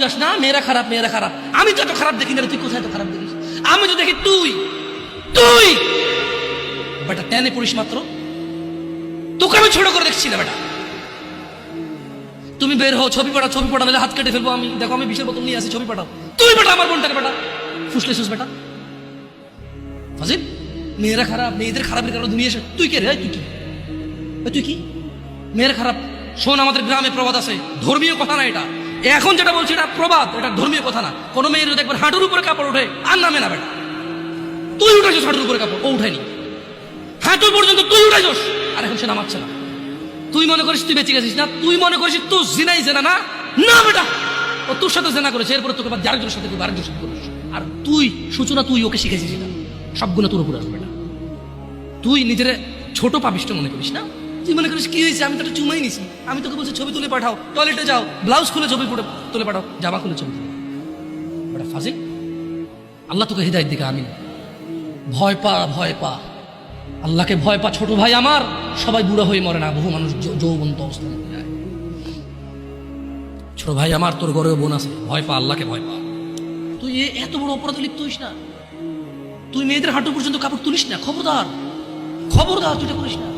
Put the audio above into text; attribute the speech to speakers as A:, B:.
A: বুঝাস, না, মেয়েরা খারাপ মেয়েরা খারাপ। আমি তো এত খারাপ দেখি না তুই কোথায় তো খারাপ দেখিস? আমি তো দেখি তুই তুই! বেটা, টেনে পড়িস মাত্র। তোকে আমি ছোট করে দেখছি না, বেটা। তুমি বের হও, ছবি পাঠাও ছবি পাঠাও, নাহলে হাত কেটে ফেলব আমি। দেখো, আমি বিশের বোতল নিয়ে আসি, ছবি পাঠাও। তুই বেটা আমার বোনটাকে, বেটা। ফুসলে শুস, বেটা। ফাজিল, মেয়েরা খারাপ, মেয়েদের খারাপের কারণে দুনিয়া তুই কে রে? তুই কি? তুই কি? মেয়েরা খারাপ। শোন, আমাদের গ্রামে প্রবাদ আছে। ধর্মীয় কথা না এটা। এখন যেটা বলছি, এটা প্রবাদ, এটা ধর্মীয় কথা না। কোনো মেয়ের যদি একবার হাঁটুর উপরে কাপড় ওঠে, আর নামে না বেটা তুই উঠেছিস হাঁটুর উপরে কাপড়, ও উঠায়নি। হাঁটু পর্যন্ত তুই উঠেছিস আর এখন সে নামাচ্ছে না। তুই মনে করিস তুই বেঁচে গেছিস না? তুই মনে করিস তুই জিনাই জেনা না? না বেটা! ও তোর সাথে জেনা করেছে, এরপরে তোকে দিয়ে আরেকজনের সাথে করবে, আরেকজনের সাথে করিস আর তুই, সূচনা তুই ওকে শিখেছিস না সবগুলো তোর উপরে আসবে না। তুই নিজের ছোট পাবিষ্ট মনে করিস না? তুই মনে করিস কি হয়েছে? আমি তো একটা চুমাই নিছি। আমি তোকে বলছি, ছবি তুলে পাঠাও। টয়লেটে যাও। ব্লাউজ খুলে ছবি তুলে পাঠাও। জামা খুলে ছবি তুলে। আল্লাহ তোকে হৃদায়ত দিকে আমি ভয় পা ভয় পা। আল্লাহকে ভয় পা। ছোট ভাই আমার। সবাই বুড়ো হয়ে মরে না। বহু মানুষ যৌবন্ত অবস্থায় যায়। ছোট ভাই আমার, তোর ঘরেও বোন আছে। ভয় পা, আল্লাহকে ভয় পা। তুই এত বড় অপরাধে লিপ্ত হইস না। তুই মেয়েদের হাঁটু পর্যন্ত কাপড় তুলিস না। খবরদার। খবরদার, তুই করিস না।